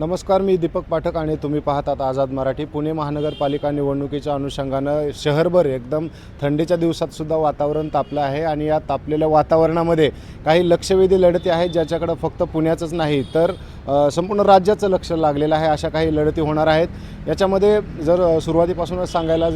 नमस्कार मी दीपक पाठक आणि तुम्ही पाहतात आझाद मराठी. पुणे महानगरपालिका निवडणुकीच्या अनुषंगानं शहरभर एकदम थंडीच्या दिवसात सुद्धा वातावरण तापलं आहे आणि या तापलेल्या वातावरणामध्ये काही लक्षवेधी लढती आहेत ज्याच्याकडं फक्त पुण्याचंच नाही तर संपूर्ण राज्याचं लक्ष लागलेलं आहे अशा काही लढती होणार आहेत. याच्यामध्ये जर सुरुवातीपासूनच सांगायला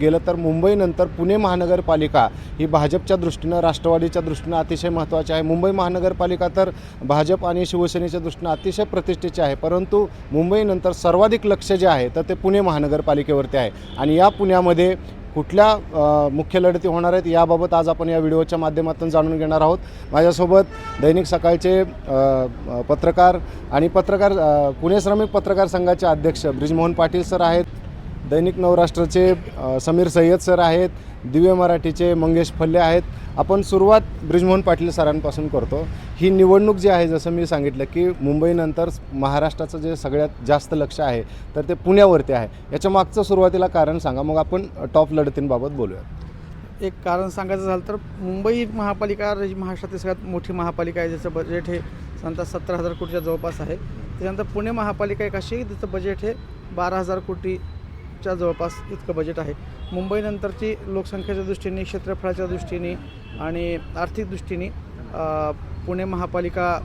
गेलं तर मुंबईनंतर पुणे महानगरपालिका ही भाजपच्या दृष्टीनं राष्ट्रवादीच्या दृष्टीनं अतिशय महत्त्वाची आहे. मुंबई महानगरपालिका तर भाजप आणि शिवसेनेच्या दृष्टीनं अतिशय प्रतिष्ठेची आहे परंतु मुंबईनंतर सर्वाधिक लक्ष जे आहे तर ते पुणे महानगरपालिकेवरती आहे. आणि या पुण्यामध्ये कुठल्या मुख्य लढती होणार आहेत याबाबत आज आपण या व्हिडिओच्या माध्यमातून जाणून घेणार आहोत. माझ्यासोबत दैनिक सकाळचे पत्रकार आणि पत्रकार पुणे श्रमिक पत्रकार संघाचे अध्यक्ष ब्रिजमोहन पाटील सर आहेत. दैनिक नवराष्ट्राचे समीर सय्यद सर आहेत दिव्य मराठीचे मंगेश फल्ले आहेत. आपण सुरुवात ब्रिजमोहन पाटील सरांपासून करतो. ही निवडणूक जी आहे जसं मी सांगितलं की मुंबईनंतर महाराष्ट्राचं जे सगळ्यात जास्त लक्ष आहे तर ते पुण्यावरती आहे. याच्या मागचं सुरुवातीला कारण सांगा मग आपण टॉप लढतींबाबत बोलूया एक कारण सांगायचं झालं तर मुंबई महापालिका महाराष्ट्रातील सगळ्यात मोठी महापालिका आहे ज्याचं बजेट हे साधारणतः सत्तर हजार कोटीच्या जवळपास आहे. त्याच्यानंतर पुणे महापालिका एक अशी आहे तिचं बजेट हे बारा हजार कोटी च्या जवळपास इतकं बजेट आहे. मुंबईनंतरची लोकसंख्येच्या दृष्टीने क्षेत्रफळाच्या दृष्टीने आणि आर्थिक दृष्टीने पुणे महापालिका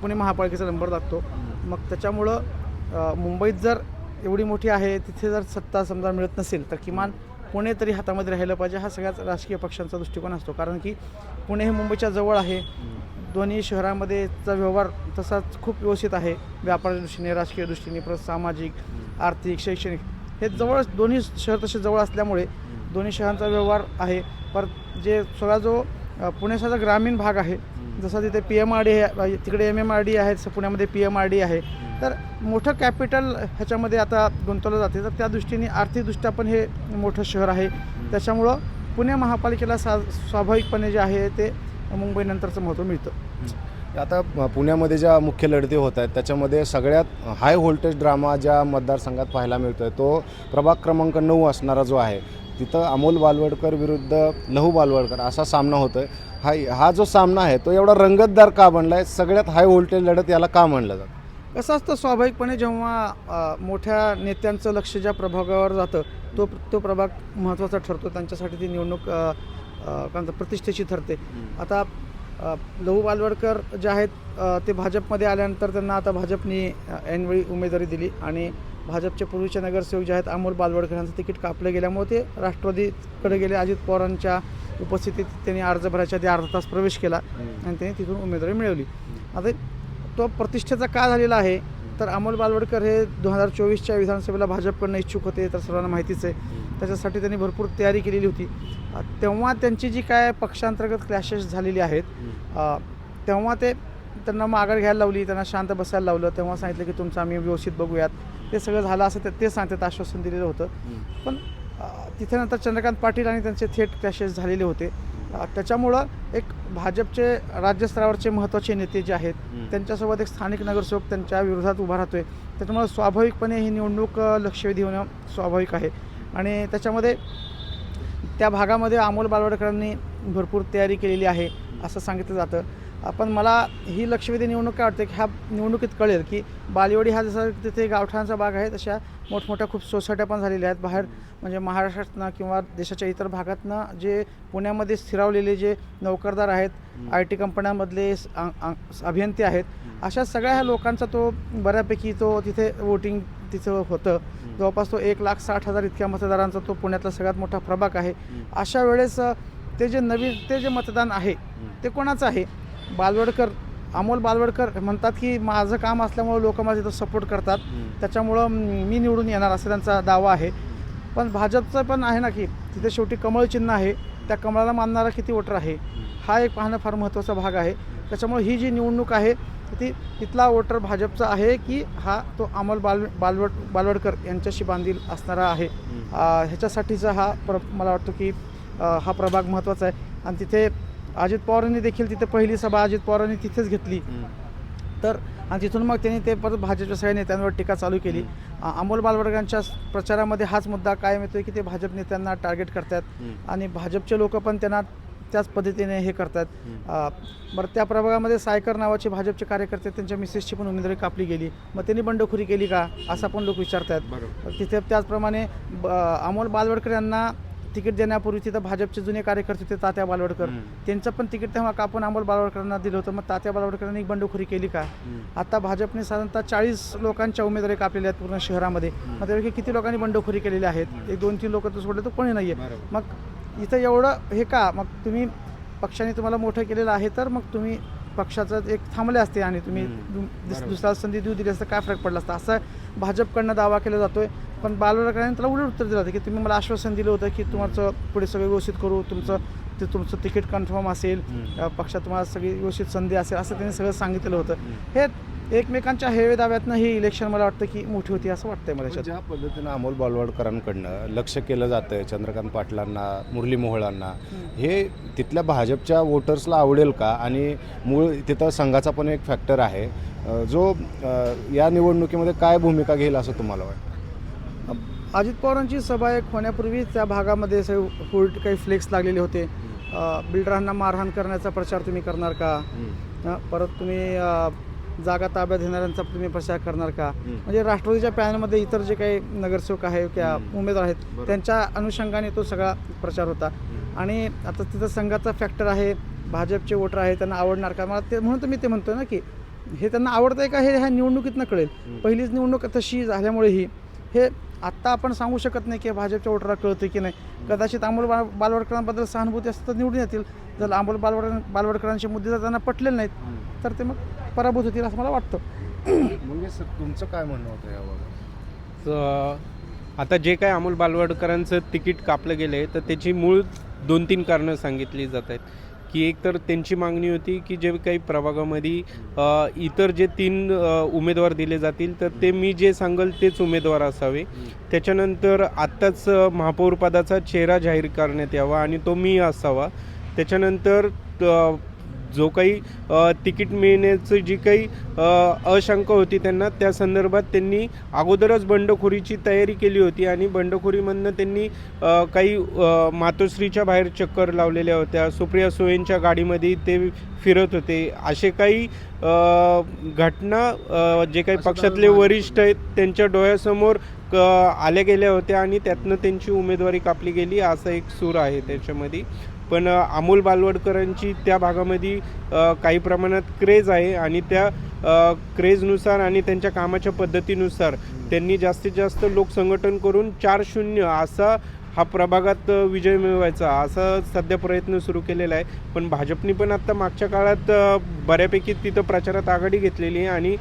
पुणे महापालिकेचा नंबर लागतो मग त्याच्यामुळं मुंबईत जर एवढी मोठी आहे तिथे जर सत्ता समजा मिळत नसेल तर किमान पुणे तरी हातामध्ये राहिलं पाहिजे हा सगळ्याच राजकीय पक्षांचा दृष्टिकोन असतो. कारण की पुणे हे मुंबईच्या जवळ आहे. दोन्ही शहरामध्येचा व्यवहार तसाच खूप व्यवस्थित आहे. व्यापाराच्या दृष्टीने राजकीय दृष्टीने परत सामाजिक आर्थिक शैक्षणिक. हे जवळ दोन्ही शहर तसे जवळ असल्यामुळे दोन्ही शहरांचा व्यवहार आहे. परत जे सगळा जो पुण्याचा ग्रामीण भाग आहे जसं तिथे पी एम आर डी आहे तिकडे एम एम आर डी आहे तसं पुण्यामध्ये पी एम आर डी आहे. तर मोठं कॅपिटल ह्याच्यामध्ये आता गुंतवलं जाते. तर त्या दृष्टीने आर्थिकदृष्ट्या पण हे मोठं शहर आहे. त्याच्यामुळं पुणे महापालिकेला सा स्वाभाविकपणे जे आहे ते मुंबईनंतरचं महत्त्व मिळतं. आता पुण्यामध्ये ज्या मुख्य लढती होत आहेत त्याच्यामध्ये सगळ्यात हाय व्होल्टेज ड्रामा ज्या मतदारसंघात पाहायला मिळतो आहे तो प्रभाग क्रमांक नऊ असणारा जो आहे तिथं अमोल बालवडकर विरुद्ध लहू बालवडकर असा सामना होतो आहे हा हा जो सामना आहे तो एवढा रंगतदार का बनला आहे सगळ्यात हाय व्होल्टेज लढत याला का म्हणलं जातं? कसं असतं स्वाभाविकपणे जेव्हा मोठ्या नेत्यांचं लक्ष ज्या प्रभागावर जातं तो तो प्रभाग महत्त्वाचा ठरतो. त्यांच्यासाठी ती निवडणूक प्रतिष्ठेची ठरते. आता लहू बालवडकर जे आहेत ते भाजपमध्ये आल्यानंतर त्यांना आता भाजपनी ऐनवेळी उमेदवारी दिली आणि भाजपचे पूर्वीचे नगरसेवक जे आहेत अमोल बालवडकर यांचं तिकीट कापलं गेल्यामुळे ते राष्ट्रवादीकडे गेले. अजित पवारांच्या उपस्थितीत त्यांनी अर्ज भरायच्या आधी अर्धा तास प्रवेश केला आणि त्यांनी तिथून उमेदवारी मिळवली. आता तो प्रतिष्ठेचा का झालेला आहे तर अमोल बालवडकर हे दोन हजार चोवीसच्या विधानसभेला भाजपकडनं इच्छुक होते तर सर्वांना माहितीच आहे. त्याच्यासाठी त्यांनी भरपूर तयारी केलेली होती. तेव्हा त्यांची जी काय पक्षांतर्गत क्लॅशेस झालेली आहेत तेव्हा ते त्यांना माघार घ्यायला लावली त्यांना शांत बसायला लावलं तेव्हा सांगितलं की तुमचं आम्ही व्यवस्थित बघूयात. ते सगळं झालं असं ते- ते सांगतात आश्वासन दिलेलं होतं. पण तिथे नंतर चंद्रकांत पाटील आणि त्यांचे थेट क्लॅशेस झालेले होते. त्याच्यामुळं एक भाजपचे राज्यस्तरावरचे महत्त्वाचे नेते जे आहेत त्यांच्यासोबत एक स्थानिक नगरसेवक त्यांच्या विरोधात उभा राहतोय. त्याच्यामुळे स्वाभाविकपणे ही निवडणूक लक्षवेधी होणं स्वाभाविक आहे. आणि त्याच्यामध्ये त्या भागामध्ये अमोल बालवडकरांनी भरपूर तयारी केलेली आहे असं सांगितलं जातं. पण मला ही लक्षवेधी निवडणूक काय वाटते की ह्या निवडणुकीत कळेल की बालेवाडी हा जसा तिथे गावठाणाचा भाग आहे तशा मोठमोठ्या खूप सोसायट्या पण झालेल्या आहेत. बाहेर म्हणजे महाराष्ट्रातनं किंवा देशाच्या इतर भागातनं जे पुण्यामध्ये स्थिरावलेले जे नोकरदार आहेत आय टी कंपन्यांमधले अभियंते आहेत अशा सगळ्या ह्या लोकांचा तो बऱ्यापैकी तो तिथे वोटिंग तिथं होतं. जवळपास तो एक लाख साठ हजार इतक्या मतदारांचा तो पुण्यातला सगळ्यात मोठा प्रभाग आहे. अशा वेळेस ते जे नवीन ते जे मतदान आहे ते कोणाचं आहे? बालवडकर अमोल बालवडकर म्हणतात की माझं काम असल्यामुळं लोक माझं इथं सपोर्ट करतात. त्याच्यामुळं मी निवडून येणार असं त्यांचा दावा आहे. पण भाजपचं पण आहे ना की तिथे शेवटी कमळ चिन्ह आहे त्या कमळाला मानणारा किती वोटर आहे हा एक पाहणं फार महत्त्वाचा भाग आहे. त्याच्यामुळे ही जी निवडणूक आहे ती तिथला वोटर भाजपचा आहे की हा तो अमोल बाल बालवड बालवडकर यांच्याशी बांधील असणारा आहे. ह्याच्यासाठीचा हा प्र मला वाटतो की आ, हा प्रभाग महत्त्वाचा आहे. आणि तिथे अजित पवारांनी देखील तिथे पहिली सभा अजित पवारांनी तिथेच घेतली. तर आणि तिथून मग त्यांनी ते परत भाजपच्या सगळ्या नेत्यांवर टीका चालू केली. अमोल बालवडकरांच्या प्रचारामध्ये हाच मुद्दा कायम येतोय की ते भाजप नेत्यांना टार्गेट करतात. आणि भाजपचे लोक पण त्यांना त्याच पद्धतीने हे करतात. बरं त्या प्रभागामध्ये सायकर नावाचे भाजपचे कार्यकर्ते त्यांच्या मिसेसची पण उमेदवारी कापली गेली. मग त्यांनी बंडखोरी केली का? असं पण लोक विचारतात. तिथे त्याचप्रमाणे ब- अमोल बालवडकर यांना तिकीट देण्यापूर्वी तिथं भाजपचे जुने कार्यकर्ते होते तात्या बालवडकर. त्यांचं पण तिकीट तेव्हा कापून अमोल बालवडकरांना दिलं होतं. मग तात्या बालवडकरांनी बंडखोरी केली का? आता भाजपने साधारणतः चाळीस लोकांच्या उमेदवारी कापलेल्या आहेत पूर्ण शहरामध्ये. मग त्यापैकी किती लोकांनी बंडखोरी केलेली आहेत? एक दोन तीन लोक तर सोडले तर कोणी नाही आहे मग इथं एवढं हे का? मग तुम्ही पक्षाने तुम्हाला मोठं केलेलं आहे तर मग तुम्ही पक्षाचं एक थांबले असते आणि तुम्ही हम्म. दु- दुस- बरोबर. दुसऱ्याला संधी देऊ दिली असतं काय फरक पडला असता? असं भाजपकडनं दावा केला जातोय. पण बालवडकरांनी त्याला उलट उत्तर दिलं होतं की तुम्ही मला आश्वासन दिलं होतं की तुमचं पुढे सगळं व्यवस्थित करू तुमचं ते तुमचं तिकीट कन्फर्म असेल पक्षात तुम्हाला सगळी व्यवस्थित संधी असेल असं त्यांनी सगळं सांगितलेलं होतं. हे एकमेकांच्या हेवे दाव्यातनं ही इलेक्शन मला वाटतं की मोठी होती असं वाटतंय मला ज्या पद्धतीनं अमोल बालवाडकरांकडनं लक्ष केलं जातं चंद्रकांत पाटलांना मुरली मोहोळांना हे तिथल्या भाजपच्या वोटर्सला आवडेल का? आणि मूळ तिथं संघाचा पण एक फॅक्टर आहे. जो या निवडणुकीमध्ये काय भूमिका घेईल असं तुम्हाला वाटतं? अजित पवारांची सभा एक होण्यापूर्वी त्या भागामध्ये सगळे होल्ड काही फ्लेक्स लागलेले होते. बिल्डरांना मारहाण करण्याचा प्रचार तुम्ही करणार का? परत तुम्ही जागा ताब्यात घेणाऱ्यांचा तुम्ही प्रचार करणार का? म्हणजे राष्ट्रवादीच्या पॅनलमध्ये इतर जे काही नगरसेवक आहे किंवा. उमेदवार आहेत. त्यांच्या अनुषंगाने तो सगळा प्रचार होता. आणि आता तिथं संघाचा फॅक्टर आहे भाजपचे वोटर आहे त्यांना आवडणार का? मला ते म्हणून मी ते म्हणतोय ना की हे त्यांना आवडतंय का? हे ह्या निवडणुकीतनं कळेल पहिलीच निवडणूक तशी झाल्यामुळे ही हे आत्ता आपण सांगू शकत नाही की भाजपच्या वोटरला कळतं की नाही. कदाचित अमोल बाल बालवडकरांबद्दल सहानुभूती असतं तर निवडून येतील. जर अमोल बालवड बालवडकरांचे मुद्दे जर त्यांना पटलेले नाहीत तर ते मग पराभूत होतील असं मला वाटतं. म्हणजे सर तुमचं काय म्हणणं होतं याबाबत तर आता जे काय अमोल बालवडकरांचं तिकीट कापलं गेलं आहे तर त्याची मूळ दोन तीन कारणं सांगितली जात आहेत. की एक तर त्यांची मागणी होती की जे काही प्रभागामध्ये इतर जे तीन उमेदवार दिले जातील तर ते मी जे सांगल तेच उमेदवार असावे. त्याच्यानंतर आत्ताच महापौरपदाचा चेहरा जाहीर करण्यात यावा आणि तो मी असावा. त्याच्यानंतर जो काही तिकीट मिळण्याचं जी काही अशंका होती त्यांना त्या संदर्भात त्यांनी अगोदरच बंडखोरीची तयारी केली होती आणि बंडखोरीमधनं त्यांनी काही मातोश्रीच्या बाहेर चक्कर लावलेल्या होत्या सुप्रिया सुळेंच्या गाडीमध्ये ते फिरत होते असे काही घटना जे काही पक्षातले वरिष्ठ आहेत त्यांच्या डोळ्यासमोर क आल्या गेल्या होत्या आणि त्यातनं त्यांची उमेदवारी कापली गेली असा एक सूर आहे त्याच्यामध्ये. पण अमोल बालवडकरांची त्या भागामध्ये काही प्रमाणात क्रेज आहे आणि त्या क्रेजनुसार आणि त्यांच्या कामाच्या पद्धतीनुसार त्यांनी जास्तीत जास्त लोकसंघटन करून चार शून्य असा हा प्रभागात विजय मिळवायचा असा सध्या प्रयत्न सुरू केलेला आहे. पण भाजपने पण आत्ता मागच्या काळात बऱ्यापैकी तिथं प्रचारात आघाडी घेतलेली आहे आणि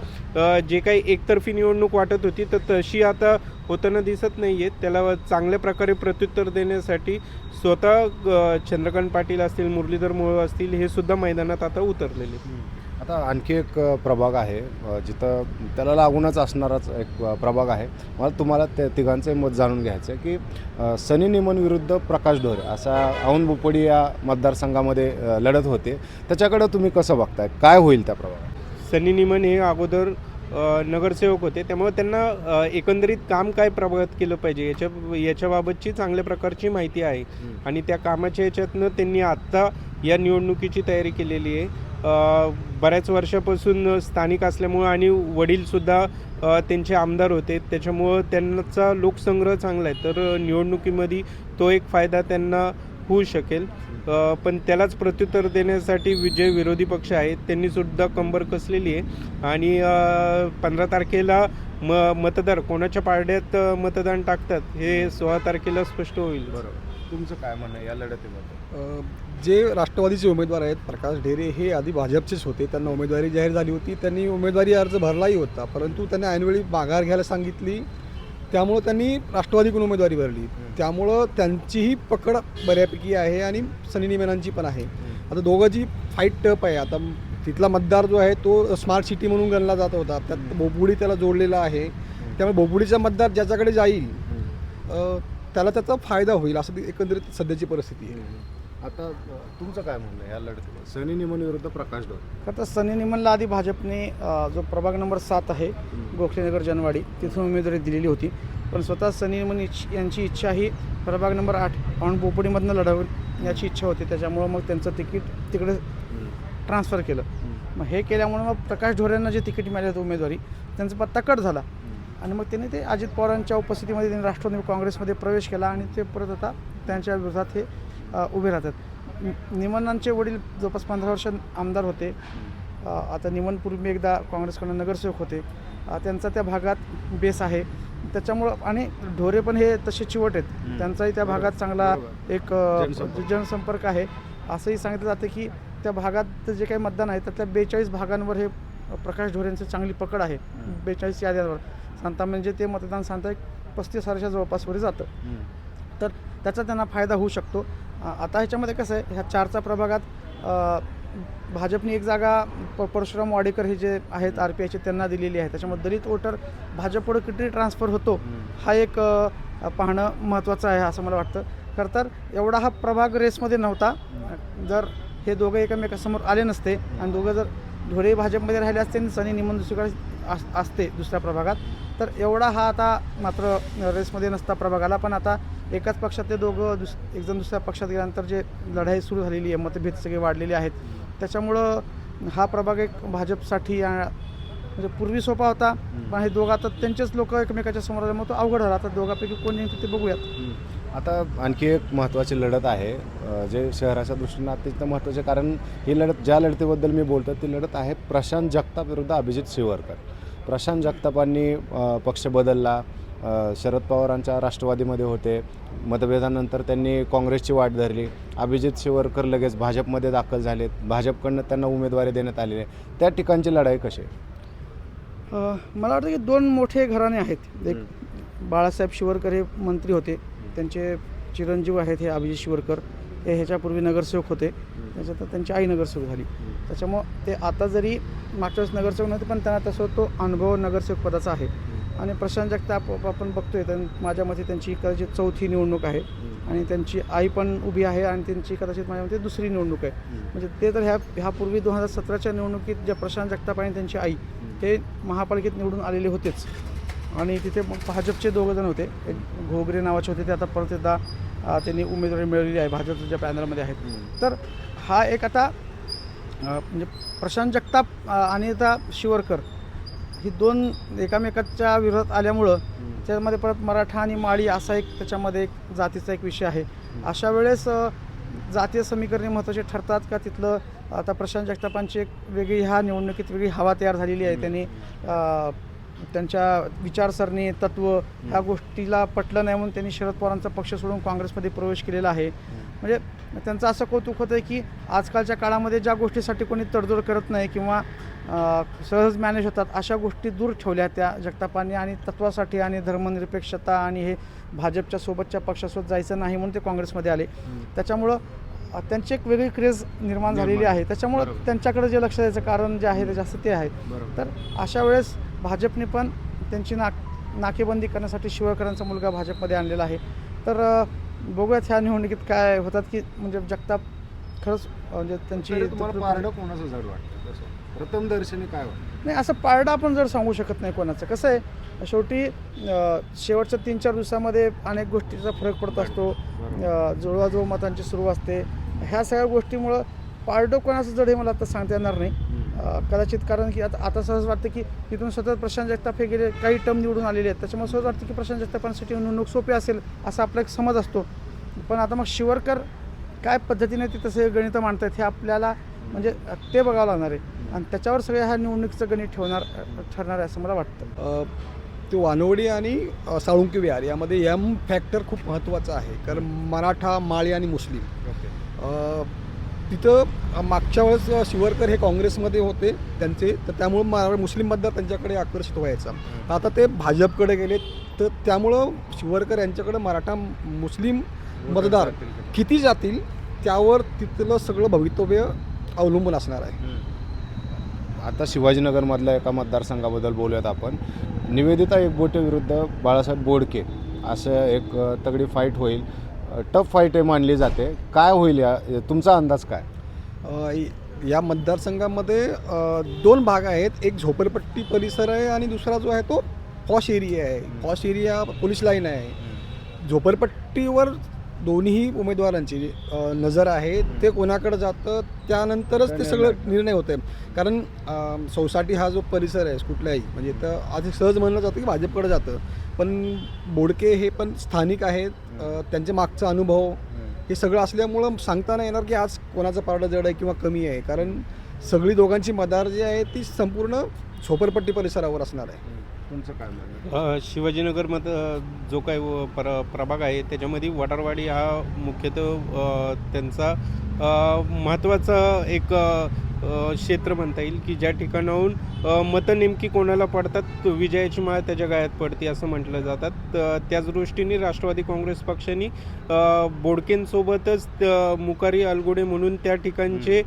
जे काही एकतर्फी निवडणूक वाटत होती तर तशी आता होताना दिसत नाही आहेत त्याला चांगल्या प्रकारे प्रत्युत्तर देण्यासाठी स्वतः चंद्रकांत पाटील असतील मुरलीधर मोहोळ असतील हे सुद्धा मैदानात आता उतरलेले आहेत. आता आणखी एक प्रभाग आहे. जिथं त्याला लागूनच असणाराच एक प्रभाग आहे. मला तुम्हाला त्या तिघांचे मत जाणून घ्यायचं आहे की सनी निमन विरुद्ध प्रकाश ढोरे असा औंध बुपडी या मतदारसंघामध्ये लढत होते. त्याच्याकडं तुम्ही कसं बघताय? काय होईल त्या प्रभागात? सनी निमन हे अगोदर नगरसेवक होते. त्यामुळे त्यांना एकंदरीत काम काय प्रभागात केलं पाहिजे? याच्या याच्याबाबतची चांगल्या प्रकारची माहिती आहे. आणि त्या कामाच्या याच्यातनं त्यांनी आत्ता या निवडणुकीची तयारी केलेली आहे. बऱ्याच वर्षापासून स्थानिक असल्यामुळं आणि वडीलसुद्धा त्यांचे आमदार होते. त्याच्यामुळं त्यांचा लोकसंग्रह चांगला आहे. तर निवडणुकीमध्ये तो एक फायदा त्यांना होऊ शकेल. पण त्यालाच प्रत्युत्तर देण्यासाठी वि- जे विरोधी पक्ष आहेत त्यांनी सुद्धा कंबर कसलेली आहे. आणि पंधरा तारखेला म मतदार कोणाच्या पारड्यात मतदान टाकतात हे सोळा तारखेला स्पष्ट होईल. बरोबर. तुमचं काय म्हणणं आहे या लढतीबद्दल अ, जे राष्ट्रवादीचे उमेदवार आहेत प्रकाश ढेरे हे आधी भाजपचेच होते. त्यांना उमेदवारी जाहीर झाली होती. त्यांनी उमेदवारी अर्ज भरलाही होता. परंतु त्यांनी ऐनवेळी माघार घ्यायला सांगितली. त्यामुळं त्यांनी राष्ट्रवादीकडून उमेदवारी भरली. त्यामुळं त्यांचीही पकड बऱ्यापैकी आहे आणि सनी निमेनांची पण आहे. आता दोघांची फाईट टप आहे. आता तिथला मतदार जो आहे तो स्मार्ट सिटी म्हणून गणला जात होता. त्यात बोबुडी त्याला जोडलेला आहे. त्यामुळे बोबुडीचा मतदार ज्याच्याकडे जाईल त्याला त्याचा फायदा होईल असं एकंदरीत सध्याची परिस्थिती आहे. आता तुमचं काय म्हणणं आहे या लढतीवर? सनी निमन विरुद्ध प्रकाश डोरे खरं तर सनी निमनला आधी भाजपने जो प्रभाग नंबर सात आहे गोखलेनगर जनवाडी तिथून उमेदवारी दिलेली होती. पण स्वतः सनी निमन इच्छ यांची इच्छा ही प्रभाग नंबर आठ पाऊण बोपडीमधनं लढावी याची इच्छा होती. त्याच्यामुळं मग त्यांचं तिकीट तिकडे ट्रान्सफर केलं. मग हे केल्यामुळे मग प्रकाश ढोरेंना जे तिकीट मिळालं होतं उमेदवारी त्यांचा पत्ता कट झाला. आणि मग त्यांनी ते अजित पवारांच्या उपस्थितीमध्ये त्यांनी राष्ट्रवादी काँग्रेसमध्ये प्रवेश केला आणि ते परत आता त्यांच्या विरोधात हे उभे राहतात. निमनांचे वडील जवळपास पंधरा वर्ष आमदार होते. आता निमनपूर्वी एकदा काँग्रेसकडून नगरसेवक होते. त्यांचा त्या भागात बेस आहे. त्याच्यामुळं आणि ढोरे पण हे तसे चिवट आहेत. त्यांचाही त्या भागात चांगला एक जनसंपर्क. आहे. असंही सांगितलं जातं की त्या भागात जे काही मतदान आहे त्यातल्या बेचाळीस भागांवर हे प्रकाश ढोरेंचं चांगली पकड आहे. बेचाळीस याद्यांवर. सांगता म्हणजे ते मतदान सांगता एक पस्तीस हजाराच्या जवळपासवर जातं. त्याचा त्यांना फायदा होऊ शकतो. आता ह्याच्यामध्ये कसं आहे ह्या चारचा प्रभागात भाजपने एक जागा प परशुराम वाडेकर हे जे आहेत आर पी आयचे त्यांना दिलेली आहे. त्याच्यामुळे दलित वोटर भाजपकडे किती ट्रान्सफर होतो हा एक पाहणं महत्त्वाचं आहे असं मला वाटतं. खरं तर एवढा हा प्रभाग रेसमध्ये नव्हता. जर हे दोघं एकमेकासमोर आले नसते आणि दोघं जर धुळे भाजपमध्ये राहिले असते आणि सनी निमन दुसरीकडे अस असते दुसऱ्या प्रभागात तर एवढा हा आता मात्र रेसमध्ये नसता प्रभागाला पण आता एकाच पक्षात ते दोघं दुस एकजण दुसऱ्या पक्षात गेल्यानंतर जे लढाई सुरू झालेली आहे मतभेद सगळे वाढलेले आहेत त्याच्यामुळं हा प्रभाग एक भाजपसाठी म्हणजे पूर्वी सोपा होता पण हे दोघं आता त्यांचेच लोक एकमेकाच्या समोर आल्यामुळे तो अवघड झाला. आता दोघांपैकी कोण नेमकं ते बघूयात. आता आणखी एक महत्त्वाची लढत आहे जे शहराच्या दृष्टीनं अत्यंत महत्त्वाचे कारण ही लढत ज्या लढतीबद्दल मी बोलतो ती लढत आहे प्रशांत जगताप विरुद्ध अभिजित शिवरकर. प्रशांत जगतापांनी पक्ष बदलला. शरद पवारांच्या राष्ट्रवादीमध्ये होते. मतभेदानंतर त्यांनी काँग्रेसची वाट धरली. अभिजित शिवरकर लगेच भाजपमध्ये दाखल झालेत. भाजपकडनं त्यांना उमेदवारी देण्यात आलेली आहे. त्या ठिकाणची लढाई कशी मला वाटतं की दोन मोठे घराणे आहेत. एक बाळासाहेब शिवरकर हे मंत्री होते. त्यांचे चिरंजीव आहेत हे अभिजित शिवरकर. हे ह्याच्यापूर्वी नगरसेवक होते. त्याच्यात त्यांची आई नगरसेवक झाली. त्याच्यामुळं ते आता जरी मागच्या वेळेस नगरसेवक नव्हते पण त्यांना तसं तो अनुभव नगरसेवक पदाचा आहे. आणि प्रशांत जगताप आपण बघतोय तर माझ्या मते त्यांची कदाचित चौथी निवडणूक आहे. आणि त्यांची आई पण उभी आहे आणि त्यांची कदाचित माझ्या मते दुसरी निवडणूक आहे. म्हणजे ते तर ह्या ह्यापूर्वी दोन हजार सतराच्या निवडणुकीत ज्या प्रशांत जगताप आणि त्यांची आई हे महापालिकेत निवडून आलेले होतेच. आणि तिथे मग भाजपचे दोघं जण होते. एक घोगरे नावाचे होते ते आता परत एकदा त्यांनी उमेदवारी मिळवलेली आहे भाजपच्या पॅनलमध्ये आहेत. तर हा एक आता म्हणजे प्रशांत जगताप आणि आता शिवरकर ही दोन एकामेकाच्या विरोधात आल्यामुळं त्यामध्ये परत मराठा आणि माळी असा एक त्याच्यामध्ये एक जातीचा एक विषय आहे. अशा वेळेस जातीय समीकरणे महत्त्वाचे ठरतात का? तिथलं आता प्रशांत जगतापांची एक वेगळी ह्या निवडणुकीत वेगळी हवा तयार झालेली आहे. त्यांनी त्यांच्या विचारसरणी तत्व ह्या गोष्टीला पटलं नाही म्हणून त्यांनी शरद पवारांचा पक्ष सोडून काँग्रेसमध्ये प्रवेश केलेला आहे. म्हणजे त्यांचं असं कौतुक होतं आहे की आजकालच्या काळामध्ये ज्या गोष्टीसाठी कोणी तडजोड करत नाही किंवा सहज मॅनेज होतात अशा गोष्टी दूर ठेवल्या त्या जगतापांनी आणि तत्वासाठी आणि धर्मनिरपेक्षता आणि हे भाजपच्या सोबतच्या पक्षासोबत जायचं नाही म्हणून ते काँग्रेसमध्ये आले. त्याच्यामुळं त्यांची एक वेगळी क्रेज निर्माण झालेली आहे. त्याच्यामुळं. त्यांच्याकडे जे लक्ष द्यायचं कारण जे आहे ते जास्त ते आहे. तर अशा वेळेस भाजपने पण त्यांची नाक नाकेबंदी करण्यासाठी शिवकरांचा मुलगा भाजपमध्ये आणलेला आहे. तर बघूयात ह्या निवडणुकीत काय होतात की म्हणजे जगताप खरंच म्हणजे त्यांची पारडं कोणाचं जड वाटतं? कसं? प्रथम दर्शनी काय वाटतं? नाही असं पारडं आपण जर सांगू शकत नाही कोणाचं. कसं आहे शेवटी शेवटच्या तीन चार दिवसामध्ये अनेक गोष्टीचा फरक पडत असतो. अ, जुळवाजुळव मतांची सुरू असते. ह्या सगळ्या गोष्टीमुळं पारडं कोणाचं जड हे मला आता सांगता येणार नाही. कदाचित कारण की आता आता सहज वाटतं की तिथून सतत प्रशांत जगताप हे गेले काही टर्म निवडून आलेले आहेत. त्याच्यामुळे सहज वाटतं की प्रशांत जगतापांसाठी निवडणूक सोपी असेल असा आपला एक समज असतो. पण आता मग शिवरकर काय पद्धतीने ते तसे गणितं मांडतात हे आपल्याला म्हणजे ते बघावं लागणार आहे. आणि त्याच्यावर सगळ्या ह्या निवडणुकीचं गणित ठेवणार ठरणार आहे असं मला वाटतं. ते वानवडी आणि साळुंकी विहार यामध्ये एम फॅक्टर खूप महत्त्वाचा आहे. कारण मराठा माळी आणि मुस्लिम. अ, तिथं मागच्या वेळेस शिवरकर हे काँग्रेसमध्ये होते त्यांचे तर त्यामुळं मरा मुस्लिम मतदार त्यांच्याकडे आकर्षित व्हायचा. आता ते भाजपकडे गेले तर त्यामुळं शिवरकर यांच्याकडे मराठा मुस्लिम मतदार किती जातील त्यावर तिथलं सगळं भवितव्य अवलंबून असणार आहे. आता शिवाजीनगरमधल्या एका मतदारसंघाबद्दल बोलूयात आपण. निवेदिता एकबोटे विरुद्ध बाळासाहेब बोडके असं एक तगडी फाईट होईल. टफ फाईट आहे मानली जाते. काय होईल या तुमचा अंदाज काय? या मतदारसंघामध्ये दोन भाग आहेत. एक झोपडपट्टी परिसर आहे आणि दुसरा जो आहे तो पॉश एरिया आहे. पॉश एरिया पोलीस लाईन आहे. झोपडपट्टीवर दोन्ही उमेदवारांची नजर आहे ते कोणाकडे जातं त्यानंतरच ते सगळं निर्णय होते कारण सोसायटी हा जो परिसर आहे कुठलाही म्हणजे तर आज सहज म्हणलं जातं की भाजपकडे जातं. पण बोडके हे पण स्थानिक आहेत त्यांच्या त्यांचे मागचा अनुभव हे सगळं असल्यामुळं सांगता नाही येणार की आज कोणाचं पारडं जड आहे किंवा कमी आहे. कारण सगळी दोघांची मदार जी आहे ती संपूर्ण झोपडपट्टी परिसरावर असणार आहे. तुमचं काय म्हणणं अ, शिवाजीनगरमध्ये अ, जो काही व- प्र प्रभाग आहे त्याच्यामध्ये वडारवाडी हा मुख्यतः अ, त्यांचा अ, महत्त्वाचा एक अ, क्षेत्र म्हणता येईल की ज्या ठिकाणाहून मतं नेमकी कोणाला पडतात तो विजयाची माळ त्याच्या गायात पडते असं म्हटलं जातात. त्याच दृष्टीने राष्ट्रवादी काँग्रेस पक्षाने बोडकेंसोबतच मुकारी अलगोडे म्हणून त्या ठिकाणचे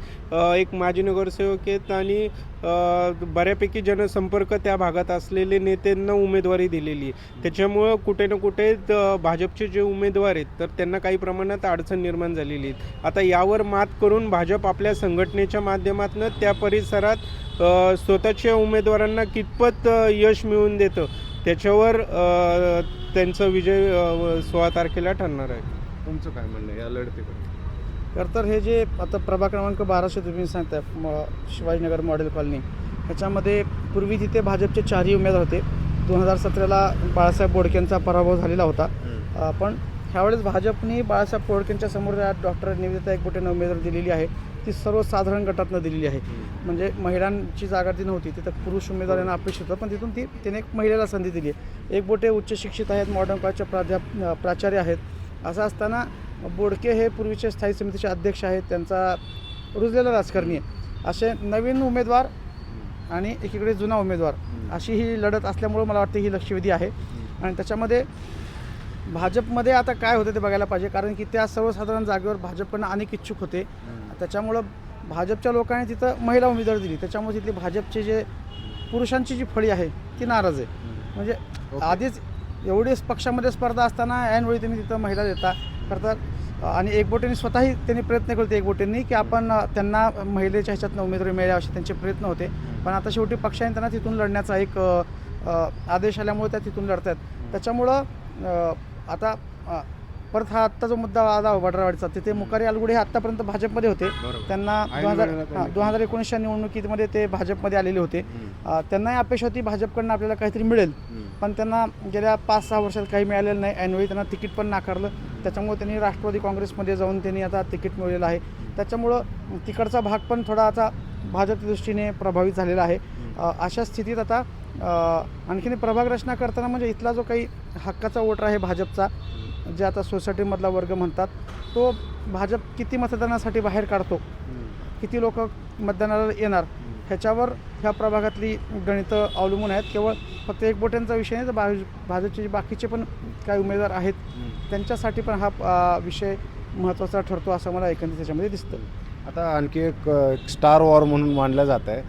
एक माजी नगरसेवक आहेत आणि बऱ्यापैकी जनसंपर्क त्या भागात असलेले नेत्यांना उमेदवारी दिलेली आहे. त्याच्यामुळं कुठे ना कुठे भाजपचे जे उमेदवार आहेत तर त्यांना काही प्रमाणात अडचण निर्माण झालेली आता यावर मात करून भाजप आपल्या संघटनेच्या माध्यमातून त्या परिसरात स्वतःच्या उमेदवारांना कितपत यश मिळवून देतं त्याच्यावर त्यांचा विजय सोळा तारखेला ठरणार आहे. तुमचं काय म्हणणं या लढतीकडे खरं तर हे जे आता प्रभाग क्रमांक बाराशे तुम्ही सांगताय म शिवाजीनगर मॉडेल कॉलनी ह्याच्यामध्ये पूर्वी तिथे भाजपचे चारही उमेदवार होते. दोन हजार सतराला बाळासाहेब बोडकेंचा पराभव झालेला होता. पण ह्यावेळेस भाजपने बाळासाहेब बोडकेंच्या समोर डॉक्टर निवेदिता एकबोटेंना उमेदवारी दिलेली आहे. ती सर्वसाधारण गटातनं दिलेली आहे. म्हणजे महिलांची जागा ती नव्हती तिथं पुरुष उमेदवारांना अपेक्षित होतं पण तिथून ती त्याने एक महिलेला संधी दिली आहे. एक बोटे उच्च शिक्षित आहेत मॉडर्न कॉलेजचे प्राध्याप प्राचार्य आहेत. असं असताना बोडके हे पूर्वीचे स्थायी समितीचे अध्यक्ष आहेत त्यांचा रुजलेला राजकारणी आहे. असे नवीन उमेदवार आणि एकीकडे जुना उमेदवार अशी ही लढत असल्यामुळं मला वाटतं ही लक्षवेधी आहे. आणि त्याच्यामध्ये भाजपमध्ये आता काय होतं ते बघायला पाहिजे. कारण की त्या सर्वसाधारण जागेवर भाजपकडनं अनेक इच्छुक होते. त्याच्यामुळं भाजपच्या लोकांनी तिथं महिला उमेदवार दिली. त्याच्यामुळे तिथली भाजपचे जे पुरुषांची जी फळी आहे ती नाराज आहे. म्हणजे आधीच एवढीच पक्षामध्ये स्पर्धा असताना ऐनवेळी तुम्ही तिथं महिला देता. करतात आणि एकबोटेंनी स्वतःही त्यांनी प्रयत्न केले होते एकबोटेंनी की आपण त्यांना महिलेच्या ह्याच्यातनं उमेदवारी मिळावी असे त्यांचे प्रयत्न होते. पण आता शेवटी पक्षाने त्यांना तिथून लढण्याचा एक आदेश आल्यामुळे त्या तिथून लढत आहेत त्याच्यामुळं आता परत हा आत्ता जो मुद्दा आला वडरावाडीचा तिथे मुकारी अलगुडे हे आत्तापर्यंत भाजपमध्ये होते. त्यांना दोन हजार दोन हजार एकोणीसच्या निवडणुकीमध्ये ते भाजपमध्ये आलेले होते. त्यांनाही अपेक्षा होती भाजपकडनं आपल्याला काहीतरी मिळेल. पण त्यांना गेल्या पाच सहा वर्षात काही मिळालेलं नाही. ऐनवेळी त्यांना तिकीट पण नाकारलं. त्याच्यामुळे त्यांनी राष्ट्रवादी काँग्रेसमध्ये जाऊन त्यांनी आता तिकीट मिळवलेलं आहे. त्याच्यामुळं तिकडचा भाग पण थोडा आता भाजपच्या दृष्टीने प्रभावित झालेला आहे. अशा स्थितीत आता आणखीन प्रभाग रचना करताना म्हणजे इथला जो काही हक्काचा वोटर आहे भाजपचा जे आता सोसायटीमधला वर्ग म्हणतात तो भाजप किती मतदानासाठी बाहेर काढतो? किती लोक मतदानाला येणार? ह्याच्यावर ह्या प्रभागातली गणितं अवलंबून आहेत. केवळ फक्त एक बोट्यांचा विषय नाही तर भाज भाजपचे जे बाकीचे पण काही उमेदवार आहेत त्यांच्यासाठी पण हा विषय महत्त्वाचा ठरतो असं मला एकंदरीत त्याच्यामध्ये दिसतं. आता आणखी एक स्टार वॉर म्हणून मानलं जात आहे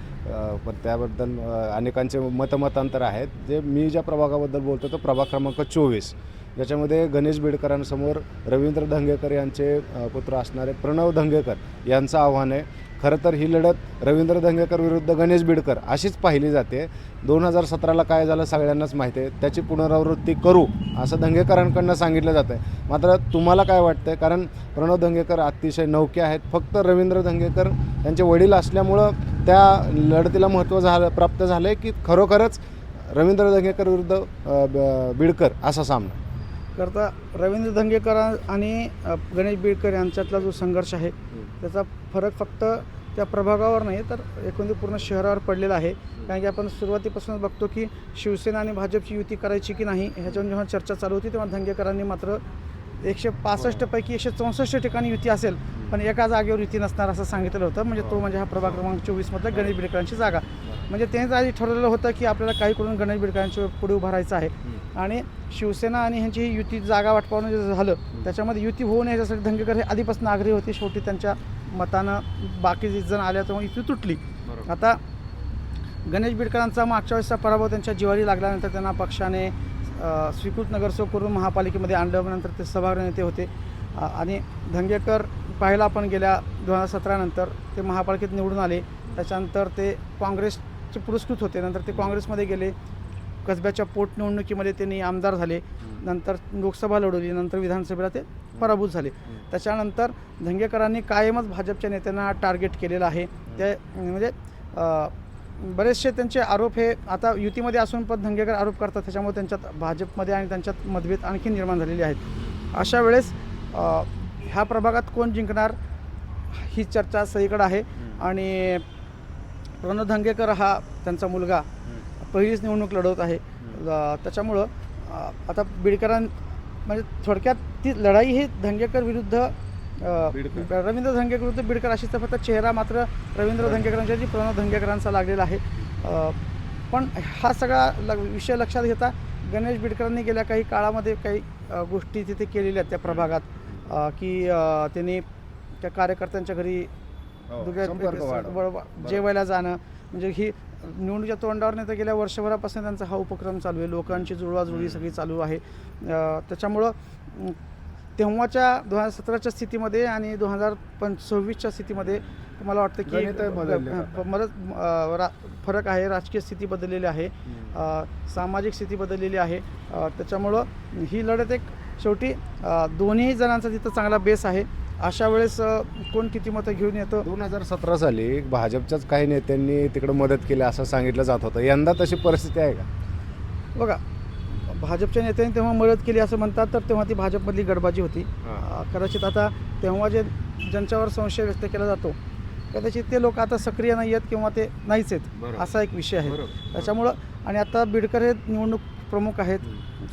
पण त्याबद्दल अनेकांचे मतमतांतर आहेत. जे मी ज्या प्रभागाबद्दल बोलतो तो प्रभाग क्रमांक चोवीस. ज्याच्यामध्ये गणेश बेडकरांसमोर रवींद्र धंगेकर यांचे पुत्र असणारे प्रणव धंगेकर यांचं आव्हान आहे. खरं तर ही लढत रवींद्र धंगेकर विरुद्ध गणेश बिडकर अशीच पाहिली जाते. दोन हजार सतराला काय झालं सगळ्यांनाच माहिती आहे. त्याची पुनरावृत्ती करू असं धंगेकरांकडनं सांगितलं जातं आहे मात्र तुम्हाला काय वाटतं कारण प्रणव धंगेकर अतिशय नौके आहेत. फक्त रवींद्र धंगेकर यांचे वडील असल्यामुळं त्या लढतीला महत्त्व झालं प्राप्त झालं आहे की खरोखरच रवींद्र धंगेकर विरुद्ध बिडकर असा सामना. करता रवींद्र धंगेकर आणि गणेश बिडकर यांच्यातला जो संघर्ष आहे त्याचा फरक फक्त त्या प्रभागावर नाही तर एकंदरीत पूर्ण शहरावर पडलेला आहे. कारण की आपण सुरुवातीपासूनच बघतो की शिवसेना आणि भाजपची युती करायची की नाही ह्याच्यावर जेव्हा चर्चा चालू होती तेव्हा धंगेकरांनी मात्र एकशे पासष्टपैकी एकशे चौसष्ट ठिकाणी युती असेल पण एका जागेवर युती नसणार असं सांगितलेलं होतं. म्हणजे तो म्हणजे हा प्रभाग क्रमांक चोवीसमधला गणेश बिडकरांची जागा. म्हणजे त्यांनी आधी ठरवलेलं होतं की आपल्याला काही करून गणेश बिडकरांच्या पुढे उभं राहायचं आहे. आणि शिवसेना आणि ह्यांची ही युती जागा वाटपावणं जे झालं त्याच्यामध्ये युती होऊ नये याच्यासाठी धंगेकर हे आधीपासून आग्रही होते. शेवटी त्यांच्या मतानं बाकी जण आल्या तेव्हा युती तुटली. आता गणेश बिडकरांचा मागच्या वेळेसचा पराभव त्यांच्या जिवारी लागल्यानंतर त्यांना पक्षाने स्वीकृत नगरसेवक करून महापालिकेमध्ये आणल्यानंतर ते सभागृह नेते होते. आणि धंगेकर पाहायला आपण गेल्या दोन हजार सतरानंतर ते महापालिकेत निवडून आले. त्याच्यानंतर ते काँग्रेसचे पुरस्कृत होते. नंतर ते काँग्रेसमध्ये गेले. कसब्याच्या पोटनिवडणुकीमध्ये त्यांनी आमदार झाले. नंतर लोकसभा लढवली. नंतर विधानसभेला ते पराभूत झाले. त्याच्यानंतर धंगेकरांनी कायमच भाजपच्या नेत्यांना टार्गेट केलेलं आहे. ते म्हणजे बरेचसे त्यांचे आरोप हे आता युतीमध्ये असून पण धंगेकर आरोप करतात त्याच्यामुळे त्यांच्यात भाजपमध्ये आणि त्यांच्यात मतभेद आणखी निर्माण झालेले आहेत. अशा वेळेस ह्या प्रभागात कोण जिंकणार ही चर्चा सगळीकडे आहे. आणि प्रणव धंगेकर हा त्यांचा मुलगा. पहिलीच निवडणूक लढवत आहे. त्याच्यामुळं आता बिडकरां म्हणजे थोडक्यात ती लढाई ही धंगेकर विरुद्ध अ. रवींद्र धंगेकर विरुद्ध बिडकर अशीच तर फक्त चेहरा मात्र रवींद्र धंगेकरांच्या जी प्रणव धंगेकरांचा लागलेला आहे. अ, पण हा सगळा ल विषय लक्षात घेता गणेश बिडकरांनी गेल्या काही काळामध्ये काही अ, गोष्टी तिथे केलेल्या आहेत त्या प्रभागात. अ, की अ, त्यांनी त्या कार्यकर्त्यांच्या घरी हो, संपर्क वाढवा. बरोबर. जेवायला जाणं. म्हणजे ही निवडणुकीच्या तोंडावर नाही तर गेल्या वर्षभरापासून त्यांचा हा उपक्रम चालू आहे. लोकांची जुळवाजुळी सगळी चालू आहे. अं, त्याच्यामुळं अं, तेव्हाच्या दोन हजार सतराच्या स्थितीमध्ये आणि दोन हजार पं सव्वीसच्या स्थितीमध्ये मला वाटतं की रा फरक आहे राजकीय स्थिती बदललेली आहे सामाजिक स्थिती बदललेली आहे. त्याच्यामुळं ही लढत एक शेवटी दोन्ही जणांचा तिथं चांगला बेस आहे. अशा वेळेस कोण किती मतं घेऊन येतं? दोन हजार सतरा साली भाजपच्याच काही नेत्यांनी तिकडे मदत केली असं सांगितलं जात होतं. यंदा तशी परिस्थिती आहे का? बघा भाजपच्या नेत्यांनी तेव्हा मदत केली असं म्हणतात तर तेव्हा ती भाजपमधली गडबाजी होती. कदाचित आता तेव्हा जे ज्यांच्यावर संशय व्यक्त केला जातो कदाचित ते लोक आता सक्रिय नाही आहेत किंवा ते नाहीच आहेत. असा एक विषय आहे. त्याच्यामुळं आणि आता बिडकर हे निवडणूक प्रमुख आहेत.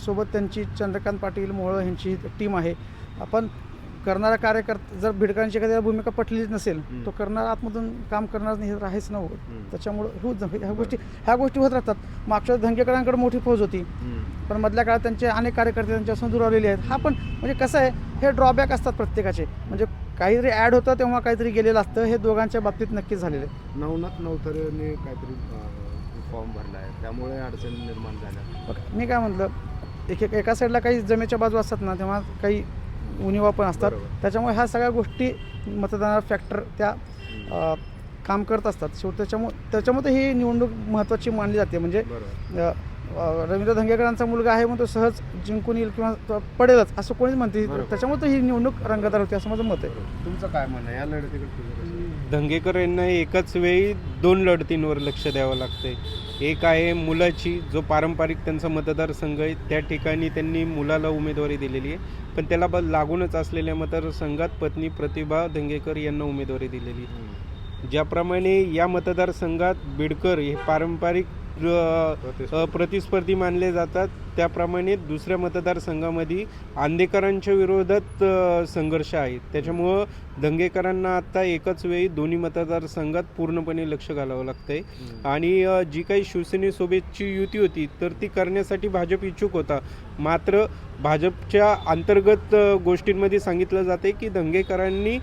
सोबत त्यांची चंद्रकांत पाटील मोहोळ यांची टीम आहे. आपण करणारा कार्यकर्ता जर बिडकरांची एखाद्या भूमिका पटलीच नसेल. तो करणारा आतमधून काम करणार नाही हे राहायच नव्हतं हम्म. त्याच्यामुळं हो ह्या गोष्टी ह्या गोष्टी होत राहतात. मागच्या धंगेकरांकडे मोठी फौज होती. पण मधल्या काळात त्यांचे अनेक कार्यकर्ते त्यांच्यापासून दूर आलेले आहेत. हा पण म्हणजे कसं आहे हे ड्रॉबॅक असतात प्रत्येकाचे. म्हणजे काहीतरी ॲड होतं तेव्हा काहीतरी गेलेलं असतं. हे दोघांच्या बाबतीत नक्कीच झालेलं आहे. नवनाथ नवथरेने काहीतरी फॉर्म भरला आहे. त्यामुळे अडचणी निर्माण झाल्या. मी काय म्हटलं एक एका साईडला काही जमेच्या बाजू असतात ना तेव्हा काही उणिवा पण असतात. त्याच्यामुळे ह्या सगळ्या गोष्टी मतदानावर फॅक्टर त्या काम करत असतात शेवट त्याच्यामुळे त्याच्यामुळे ही निवडणूक महत्त्वाची मानली जाते म्हणजे रवींद्र धंगेकरांचा मुलगा आहे म्हणून तो सहज जिंकून येईल किंवा पडेलच असं कोणीच म्हणते. त्याच्यामुळे तर ही निवडणूक रंगतदार होती असं माझं मत आहे तुमचं काय म्हणणं आहे? या लढतीकडे? धंगेकर यांना एकाच वेळी दोन लढतींवर लक्ष द्यावं लागतंय एक आहे मुलाची जो पारंपरिक त्यांचा मतदारसंघ आहे त्या ठिकाणी त्यांनी मुलाला उमेदवारी दिलेली आहे. पण त्याला ब लागूनच असलेल्या मतदारसंघात पत्नी प्रतिभा धंगेकर यांना उमेदवारी दिलेली ज्याप्रमाणे या मतदारसंघात बिडकर हे पारंपरिक प्रतिस्पर्धी मानले जातात. त्याप्रमाणे दुसऱ्या मतदारसंघामध्ये आंदेकरांच्या विरोधात संघर्ष आहे. त्याच्यामुळं दंगेकरांना आता एकाच वेळी दोन्ही मतदारसंघात पूर्णपणे लक्ष घालावं लागतंय. आणि अ, जी काही शिवसेनेसोबतची युती होती तर ती करण्यासाठी भाजप इच्छुक होता. मात्र भाजपच्या अंतर्गत गोष्टींमध्ये सांगितलं जाते की दंगेकरांनी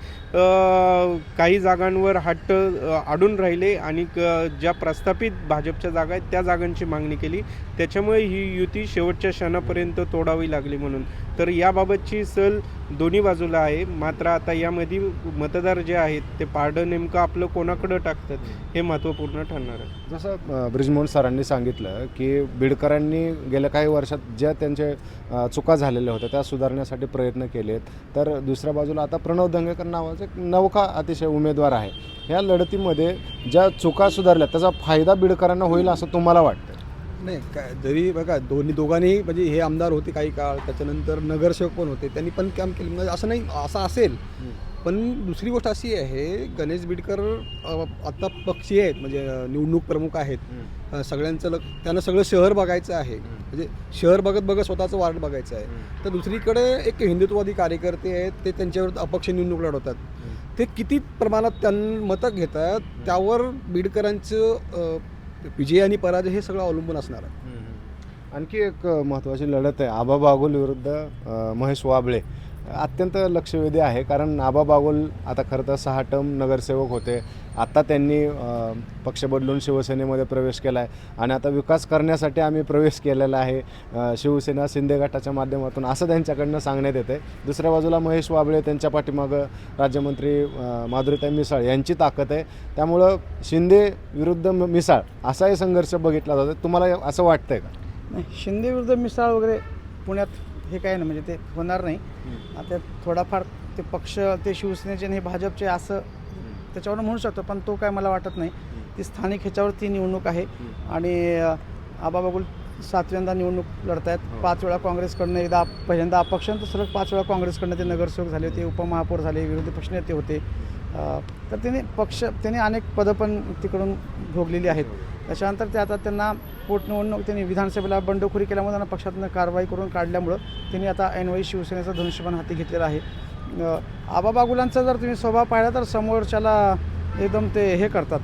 काही जागांवर हट्ट अ, अडून राहिले आणि क- ज्या प्रस्थापित भाजपच्या जागा आहेत त्या जागांची मागणी केली. त्याच्यामुळे ही युती शेवटच्या क्षणापर्यंत तोडावी लागली म्हणून. तर याबाबतची सल दोन्ही बाजूला आहे. मात्र आता यामध्ये मतदार जे आहेत ते पारडं नेमकं आपलं कोणाकडं टाकतात हे महत्त्वपूर्ण ठरणार आहे. जसं ब्रिजमोहन सरांनी सांगितलं की बिडकरांनी गेल्या काही वर्षात ज्या त्यांच्या चुका झालेल्या होत्या त्या सुधारण्यासाठी प्रयत्न केलेत. तर दुसऱ्या बाजूला आता प्रणव दंगेकर नावाचा एक नवखा अतिशय उमेदवार आहे. ह्या लढतीमध्ये ज्या चुका सुधारल्या त्याचा फायदा बिडकरांना होईल असं तुम्हाला वाटतं? नाही काय जरी बघा दोन्ही दोघांनी म्हणजे हे आमदार होते काही काळ त्याच्यानंतर नगरसेवक पण होते त्यांनी पण काम केलं. म्हणजे असं नाही असं असेल. पण दुसरी गोष्ट अशी आहे गणेश बिडकर आता पक्षी आहेत म्हणजे निवडणूक प्रमुख आहेत. सगळ्यांचं लक त्यांना सगळं शहर बघायचं आहे. म्हणजे शहर बघत बघत स्वतःचं वार्ड बघायचं आहे. तर दुसरीकडे एक हिंदुत्ववादी कार्यकर्ते आहेत ते त्यांच्यावर अपक्ष निवडणूक लढवतात. ते किती प्रमाणात त्यांना मतं घेतात त्यावर बीडकरांचं विजय आणि पराजय हे सगळं अवलंबून असणार आहे. आणखी एक महत्त्वाची लढत आहे. आबा बागुल विरुद्ध अ, महेश वाबळे. अत्यंत लक्षवेधी आहे कारण नाबा बागुल आता खरं तर सहा टर्म नगरसेवक होते. आता त्यांनी पक्ष बदलून शिवसेनेमध्ये प्रवेश केला आहे आणि आता विकास करण्यासाठी आम्ही प्रवेश केलेला आहे शिवसेना शिंदे गटाच्या माध्यमातून असं त्यांच्याकडनं सांगण्यात येते दुसऱ्या बाजूला महेश वाबळे त्यांच्या पाठीमागं राज्यमंत्री माधुरीताई मिसाळ यांची ताकद आहे. त्यामुळं शिंदे विरुद्ध म- मिसाळ असाही संघर्ष बघितला जातो तुम्हाला असं वाटतंय का? नाही शिंदे विरुद्ध मिसाळ वगैरे पुण्यात हे काय नाही म्हणजे ते होणार नाही. आता थोडाफार ते पक्ष ते शिवसेनेचे आणि हे भाजपचे असं त्याच्यावर म्हणू शकतो पण तो काय मला वाटत नाही. ती स्थानिक ह्याच्यावर ती निवडणूक आहे. आणि आबा बागुल सातव्यांदा निवडणूक लढत आहेत पाच वेळा काँग्रेसकडनं एकदा पहिल्यांदा अपक्ष तर सलग पाच वेळा काँग्रेसकडनं ते नगरसेवक झाले होते उपमहापौर झाले विरोधी पक्षनेते होते. तर त्यांनी पक्ष त्यांनी अनेक पदं पण तिकडून भोगलेली आहेत. त्याच्यानंतर ते आता त्यांना पोटनिवडणूक त्यांनी विधानसभेला बंडखोरी केल्यामुळे त्यांना पक्षातून कारवाई करून काढल्यामुळं त्यांनी आता ऐनवाई शिवसेनेचा धनुष्यबाण हाती घेतलेला आहे. आबाबा आबा बागुलांचा जर तुम्ही स्वभाव पाहिला तर समोरच्याला एकदम ते हे करतात.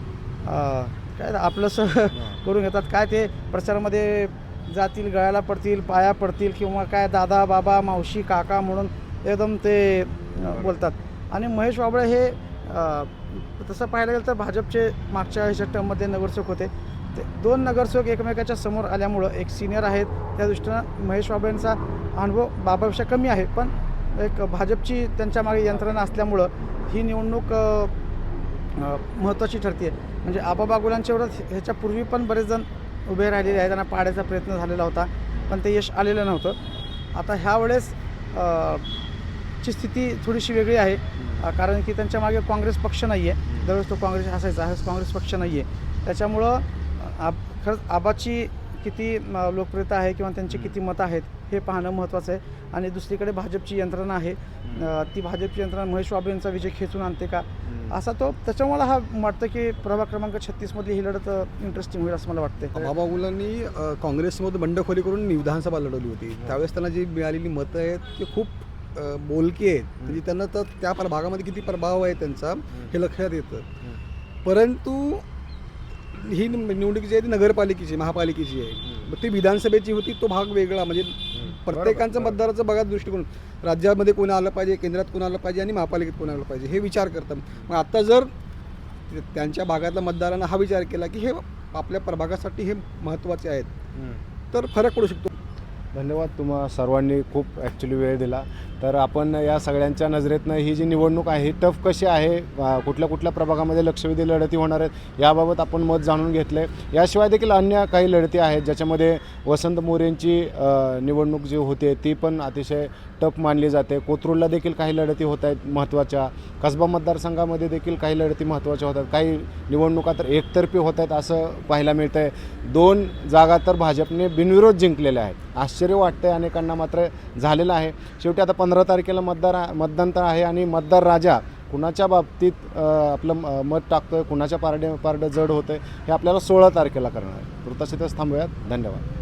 काय आपलंसं करून घेतात. काय ते प्रचारामध्ये जातील गळ्याला पडतील पाया पडतील किंवा काय दादा बाबा मावशी काका म्हणून एकदम ते बोलतात. आणि महेश वाबळे हे तसं पाहायला गेलं तर भाजपचे मागच्या ह्याच्या टर्ममध्ये नगरसेवक होते. ते दोन नगरसेवक एकमेकाच्या समोर आल्यामुळं एक सिनियर आहेत. त्या दृष्टीनं महेश बाबांचा अनुभव बाबापेक्षा कमी आहे. पण एक भाजपची त्यांच्या मागे यंत्रणा असल्यामुळं ही निवडणूक महत्त्वाची ठरते म्हणजे आबाबा बागुलांच्या ह्याच्यापूर्वी पण बरेच जण उभे राहिलेले आहेत त्यांना पाडायचा प्रयत्न झालेला होता. पण ते यश आलेलं नव्हतं. आता ह्या वेळेस ची स्थिती थोडीशी वेगळी आहे. कारण की त्यांच्या मागे काँग्रेस पक्ष नाही आहे दररोज तो काँग्रेस असायचा हा काँग्रेस पक्ष नाही आहे त्याच्यामुळं आब खरंच आबाची किती लोकप्रियता आहे किंवा त्यांची किती मतं आहेत हे पाहणं महत्त्वाचं आहे. आणि दुसरीकडे भाजपची यंत्रणा आहे. ती भाजपची यंत्रणा महेश बाबू यांचा विजय खेचून आणते का? असा तो त्याच्यामुळे हा वाटतं की प्रभाग क्रमांक छत्तीसमधली ही लढत इंटरेस्टिंग होईल असं मला वाटतं बाबा गुलांनी अ, काँग्रेसमध्ये बंडखोरी करून विधानसभा लढवली होती. त्यावेळेस त्यांना जी मिळालेली मतं आहेत ती खूप बोलकी आहेत. म्हणजे त्यांना तर त्या भागामध्ये किती प्रभाव आहे त्यांचा हे लक्षात येतं. परंतु ही निव- निवडणूक जी आहे ती नगरपालिकेची महापालिकेची आहे. मग ती विधानसभेची होती तो भाग वेगळा. म्हणजे प्रत्येकांचं मतदाराचं बघा दृष्टिकोन. राज्यामध्ये कोण आलं पाहिजे केंद्रात कोण आलं पाहिजे आणि महापालिकेत कोण आलं पाहिजे हे विचार करतात मग आता जर त्यांच्या भागातल्या मतदारांना हा विचार केला की हे आपल्या प्रभागासाठी हे महत्त्वाचे आहेत तर फरक पडू शकतो. धन्यवाद तुम्हा सर्वांनी खूप ॲक्च्युली वेळ दिला. तर आपण या सगळ्यांच्या नजरेतनं ही जी निवडणूक आहे ही टफ कशी आहे कुठल्या कुठल्या प्रभागामध्ये लक्षवेधी लढती होणार आहेत याबाबत आपण मत जाणून घेतलं आहे याशिवाय देखील अन्य काही लढती आहेत ज्याच्यामध्ये वसंत मोरेंची निवडणूक जी होते ती पण अतिशय टफ मानली जाते. कोथरूडला देखील काही लढती होत आहेत महत्त्वाच्या. कसबा मतदारसंघामध्ये देखील काही लढती महत्त्वाच्या होतात काही निवडणुका तर एकतर्फी होत आहेत असं पाहायला मिळतं आहे दोन जागा तर भाजपने बिनविरोध जिंकलेल्या आहेत. आश्चर्य वाटतंय अनेकांना मात्र झालेलं आहे. शेवटी आता पंधरा पंधरा तारखेला मतदार मतदान तर आहे आणि मतदार राजा कुणाच्या बाबतीत आपलं म- मत टाकतोय कुणाच्या पारडे पारडं जड होतं हे आपल्याला सोळा तारखेला करणार आहे. तुर्तास इथंच थांबूयात. धन्यवाद.